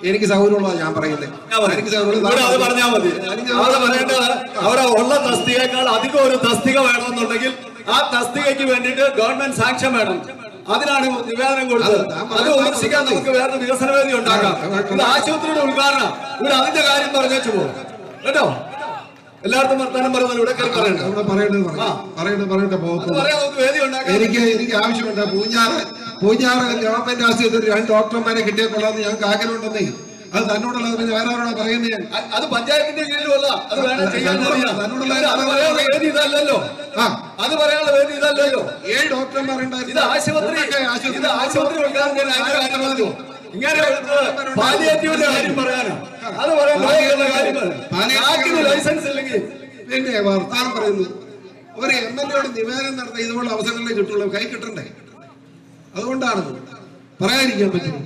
എനിക്ക് സൗകര്യമുള്ളതാണ് ഞാൻ പറയുന്നത് എനിക്ക് പറഞ്ഞാൽ മതി. പറയേണ്ടത് ഉള്ള തസ്തികയേക്കാൾ അധികം ഒരു തസ്തിക വേണമെന്നുണ്ടെങ്കിൽ ആ തസ്തികയ്ക്ക് വേണ്ടിട്ട് ഗവൺമെന്റ് സാക്ഷ്യം വേണം. അതിനാണ് നിവേദനം കൊടുത്തത്. അത് ഉപേക്ഷിക്കാൻ വിമർശിക്കാൻ നമുക്ക് വേറെ വികസന വേദി ഉണ്ടാക്കാം ഇത് ആശുപത്രിയുടെ ഉദ്ഘാടനം. ഇവർ അതിന്റെ കാര്യം പറഞ്ഞു പോകും കേട്ടോ? എല്ലായിടത്തും വർത്താനം പറയുന്നത് ഇവിടെ കയറി പറയണ്ട. അവിടെ പറയേണ്ടത് പറയേണ്ട ഉണ്ടാക്കാം എനിക്ക് എനിക്ക് ആവശ്യമുണ്ട്. പൂഞ്ഞാറ് പൂഞ്ഞാറ് ഗവൺമെന്റ് ആശുപത്രി രണ്ട് ഡോക്ടർമാരെ കിട്ടിയ കൊള്ളാന്ന് ഞങ്ങൾക്ക് ആഗ്രഹമുണ്ടെന്നേ. അത് തന്നോടുള്ള പിന്നെ വേറെ ആരോടാ പറയുന്നത് ഞാൻ അത് പഞ്ചായത്തിന്റെ കീഴിലുമല്ല അത് വേണം ചെയ്യാൻ ഇതല്ലല്ലോ. ആ. അത് പറയാനുള്ള വേദി ഇതല്ലല്ലോ. ഏഴ് ഡോക്ടർമാരുണ്ടായിരുന്നു. ഇത് ആശുപത്രി ആശുപത്രി ഇങ്ങനെ പാലിയേറ്റീവിന്റെ കാര്യം പറയാനാ. അത് പറയാൻ ലൈസൻസ് ഇല്ലെങ്കിൽ പിന്നെ വർത്താനം പറയുന്നു. ഒരു എം എൽ എയുടെ നിവേദനം നടത്താൻ ഇതുപോലുള്ള അവസരങ്ങളെ കിട്ടുള്ളൂ കൈ കിട്ടണ്ടേ? അതുകൊണ്ടാണ് പറയാതിരിക്കാൻ പറ്റും